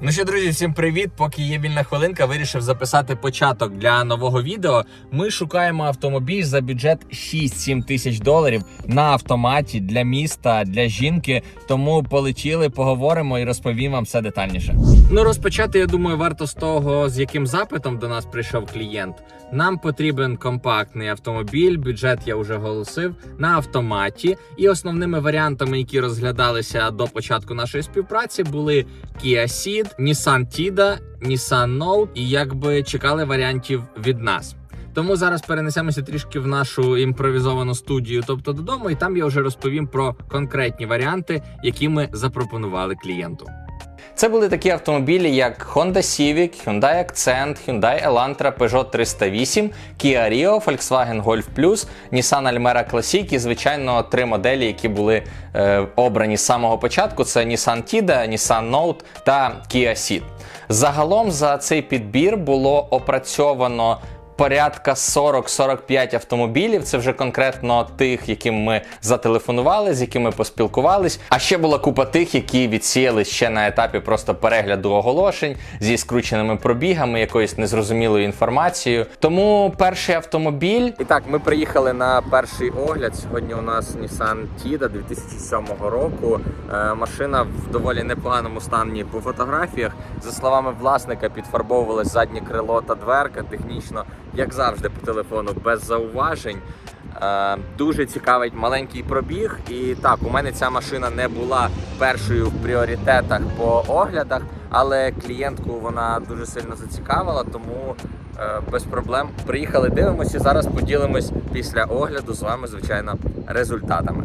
Ну що, друзі, всім привіт! Поки є вільна хвилинка, вирішив записати початок для нового відео. Ми шукаємо автомобіль за бюджет 6-7 тисяч доларів на автоматі для міста, для жінки. Тому полетіли, поговоримо і розповім вам все детальніше. Ну розпочати, я думаю, варто з того, з яким запитом до нас прийшов клієнт. Нам потрібен компактний автомобіль. Бюджет я вже оголосив на автоматі. І основними варіантами, які розглядалися до початку нашої співпраці, були Kia Ceed, Nissan Tida, Nissan Note і якби чекали варіантів від нас. Тому зараз перенесемося трішки в нашу імпровізовану студію, тобто додому, і там я вже розповім про конкретні варіанти, які ми запропонували клієнту. Це були такі автомобілі, як Honda Civic, Hyundai Accent, Hyundai Elantra, Peugeot 308, Kia Rio, Volkswagen Golf Plus, Nissan Almera Classic і, звичайно, три моделі, які були е, обрані з самого початку: це Nissan Tida, Nissan Note та Kia Ceed. Загалом за цей підбір було опрацьовано порядка 40-45 автомобілів. Це вже конкретно тих, яким ми зателефонували, з якими поспілкувались. А ще була купа тих, які відсіяли ще на етапі просто перегляду оголошень зі скрученими пробігами, якоюсь незрозумілою інформацією. Тому перший автомобіль. І так, ми приїхали на перший огляд. Сьогодні у нас Nissan Tida 2007 року. Е, машина в доволі непоганому стані по фотографіях. За словами власника, підфарбовувалось заднє крило та дверка. Технічно, як завжди, по телефону, без зауважень. Е, Дуже цікавить маленький пробіг. І так, у мене ця машина не була першою в пріоритетах по оглядах, але клієнтку вона дуже сильно зацікавила, тому е, без проблем приїхали, дивимося. Зараз поділимось після огляду з вами, звичайно, результатами.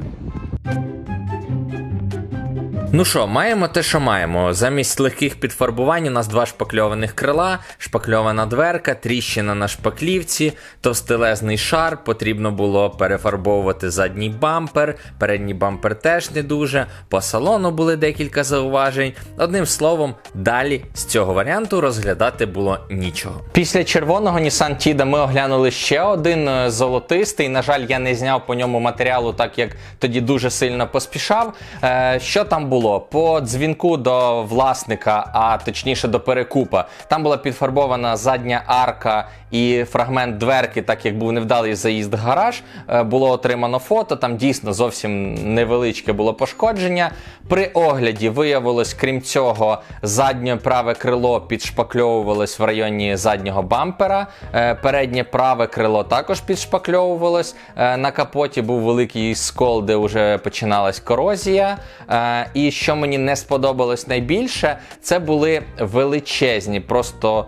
Ну що, маємо те, що маємо. Замість легких підфарбувань у нас два шпакльованих крила, шпакльована дверка, тріщина на шпаклівці, товстелезний шар. Потрібно було перефарбовувати задній бампер, передній бампер теж не дуже. По салону були декілька зауважень. Одним словом, далі з цього варіанту розглядати було нічого. Після червоного Nissan Tida ми оглянули ще один е, золотистий. На жаль, я не зняв по ньому матеріалу, так як тоді дуже сильно поспішав. Е, Що там було? По дзвінку до власника, а точніше до перекупа, там була підфарбована задня арка і фрагмент дверки, так як був невдалий заїзд в гараж. Е, Було отримано фото. Там дійсно зовсім невеличке було пошкодження. При огляді виявилось, крім цього, заднє праве крило підшпакльовувалось в районі заднього бампера. Е, Переднє праве крило також підшпакльовувалось. Е, На капоті був великий скол, де вже починалась корозія. Е, Що мені не сподобалось найбільше, це були величезні, просто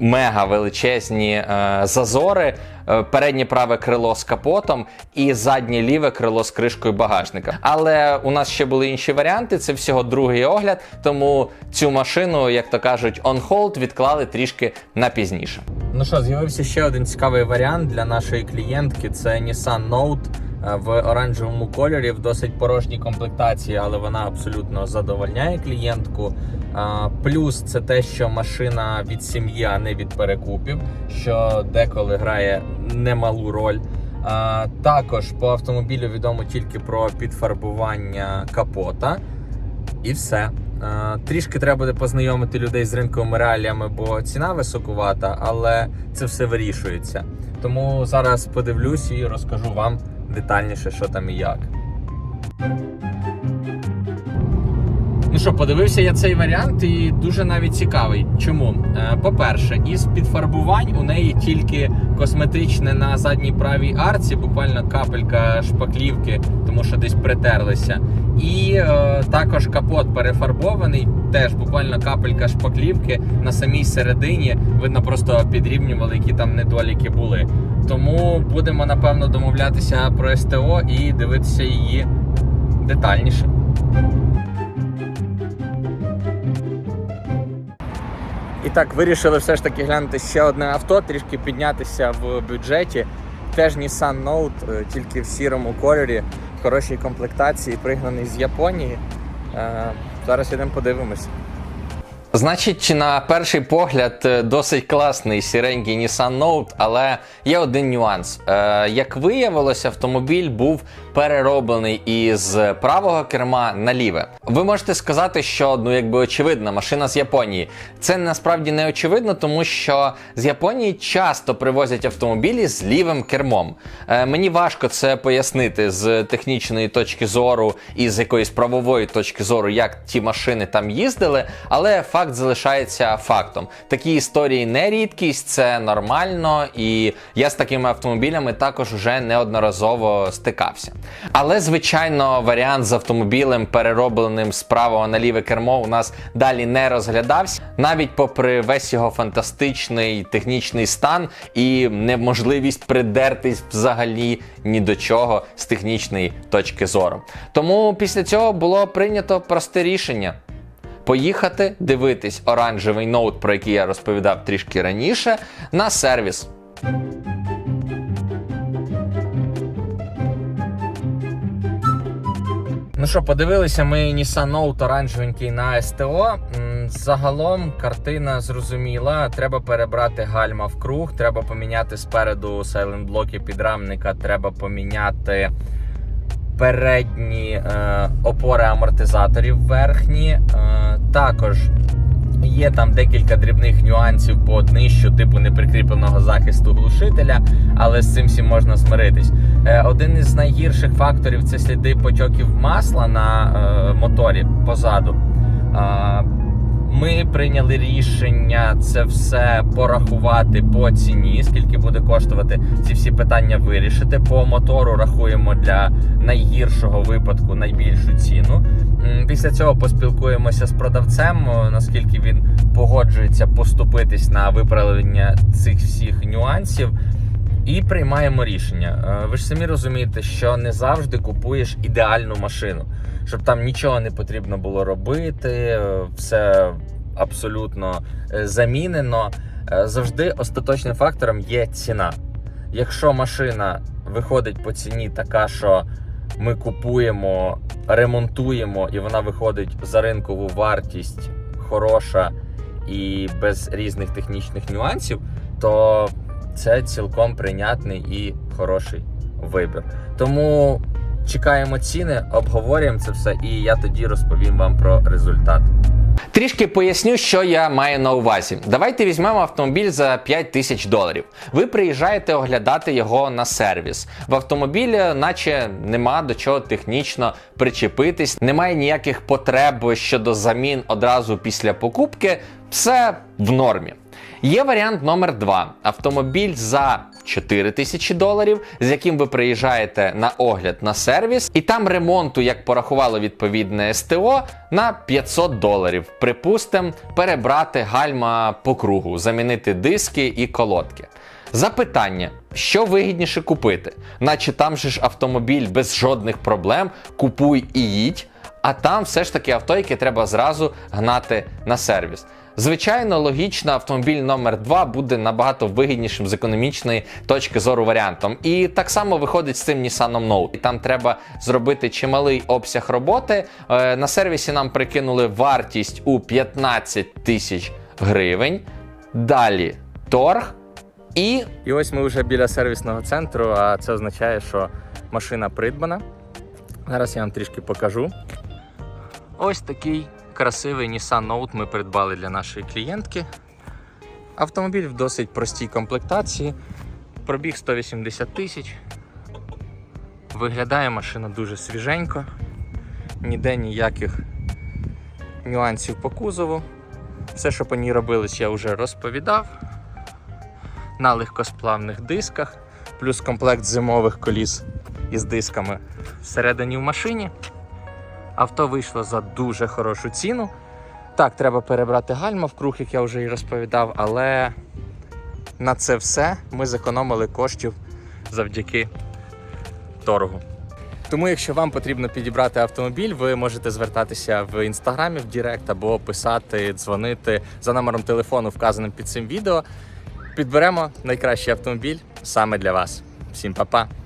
мега величезні е, зазори. Е, Переднє праве крило з капотом і заднє ліве крило з кришкою багажника. Але у нас ще були інші варіанти. Це всього другий огляд, тому цю машину, як то кажуть, on hold відклали трішки на пізніше. Ну що, з'явився ще один цікавий варіант для нашої клієнтки. Це Nissan Note в оранжевому кольорі в досить порожній комплектації, але вона абсолютно задовольняє клієнтку. Плюс це те, що машина від сім'ї, а не від перекупів, що деколи грає немалу роль. Також по автомобілю відомо тільки про підфарбування капота. І все. Трішки треба буде познайомити людей з ринковими реаліями, бо ціна високувата, але це все вирішується. Тому зараз подивлюсь і розкажу вам детальніше, що там і як. Ну що, подивився я цей варіант і дуже навіть цікавий. Чому? Е, По-перше, із підфарбувань у неї тільки косметичне на задній правій арці, буквально капелька шпаклівки, тому що десь притерлися. І е, також капот перефарбований, теж буквально капелька шпаклівки на самій середині. Видно, просто підрівнювали, які там недоліки були. Тому будемо напевно домовлятися про СТО і дивитися її детальніше. І так, вирішили все ж таки глянути ще одне авто, трішки піднятися в бюджеті. Теж Nissan Note, е, тільки в сірому кольорі, в хорошій комплектації, пригнаний з Японії. Е, Зараз ідемо подивимось. Значить, на перший погляд, е, досить класний сіренький Nissan Note, але є один нюанс. Е, як виявилося, автомобіль був перероблений із правого керма на ліве. Ви можете сказати, що ну якби очевидна машина з Японії. Це насправді не очевидно, тому що з Японії часто привозять автомобілі з лівим кермом. Е, мені важко це пояснити з технічної точки зору і з якоїсь правової точки зору, як ті машини там їздили, але факт залишається фактом. Такі історії не рідкість, це нормально, і я з такими автомобілями також вже неодноразово стикався. Але, звичайно, варіант з автомобілем, переробленим з правого на ліве кермо, у нас далі не розглядався, навіть попри весь його фантастичний технічний стан і неможливість придертись взагалі ні до чого з технічної точки зору. Тому після цього було прийнято просте рішення. Поїхати дивитись оранжевий ноут, про який я розповідав трішки раніше, на сервіс. Ну що, подивилися ми Nissan Note оранжевенький на СТО. Загалом картина зрозуміла. Треба перебрати гальма в круг, треба поміняти спереду сайлент-блоки підрамника, треба поміняти передні е, опори амортизаторів верхні. Е, також є там декілька дрібних нюансів по днищу, типу неприкріпленого захисту глушителя, але з цим всім можна змиритись. Е, один із найгірших факторів це сліди потьоків масла на е, моторі позаду. Е, ми прийняли рішення це все порахувати по ціні, скільки буде коштувати ці всі питання вирішити. По мотору рахуємо для найгіршого випадку найбільшу ціну. Після цього поспілкуємося з продавцем, наскільки він погоджується поступитись на виправлення цих всіх нюансів. І приймаємо рішення. Е, Ви ж самі розумієте, що не завжди купуєш ідеальну машину, щоб там нічого не потрібно було робити, е, все абсолютно е, замінено. Завжди остаточним фактором є ціна. Якщо машина виходить по ціні така, що ми купуємо, ремонтуємо, і вона виходить за ринкову вартість хороша і без різних технічних нюансів, то це цілком прийнятний і хороший вибір. Тому чекаємо ціни, обговорюємо це все, і я тоді розповім вам про результат. Трішки поясню, що я маю на увазі. Давайте візьмемо автомобіль за 5 тисяч доларів. Ви приїжджаєте оглядати його на сервіс. В автомобілі, наче нема до чого технічно причепитись, немає ніяких потреб щодо замін одразу після покупки. Все в нормі. Є варіант номер 2 автомобіль за 4 тисячі доларів, з яким ви приїжджаєте на огляд на сервіс, і там ремонту, як порахувало відповідне СТО, на 500 доларів. Припустимо, перебрати гальма по кругу, замінити диски і колодки. Запитання: що вигідніше купити? Наче там же ж автомобіль без жодних проблем, купуй і їдь. А там все ж таки авто, яке треба зразу гнати на сервіс. Звичайно, логічно, автомобіль номер 2 буде набагато вигіднішим з економічної точки зору варіантом. І так само виходить з цим Nissan Note. І Там треба зробити чималий обсяг роботи. Е, На сервісі нам прикинули вартість у 15 тисяч гривень. Далі торг. І... і ось ми вже біля сервісного центру, а це означає, що машина придбана. Зараз я вам трішки покажу. Ось такий красивий Nissan Note ми придбали для нашої клієнтки. Автомобіль в досить простій комплектації. Пробіг 180 тисяч. Виглядає машина дуже свіженько, ніде ніяких нюансів по кузову. Все, що по ній робилось, я вже розповідав. На легкосплавних дисках, плюс комплект зимових коліс із дисками всередині в машині. Авто вийшло за дуже хорошу ціну. Так, треба перебрати гальма в круг, як я вже і розповідав, але на це все ми зекономили коштів завдяки торгу. Тому, якщо вам потрібно підібрати автомобіль, ви можете звертатися в інстаграмі в Директ або писати, дзвонити за номером телефону, вказаним під цим відео. Підберемо найкращий автомобіль саме для вас. Всім па-па!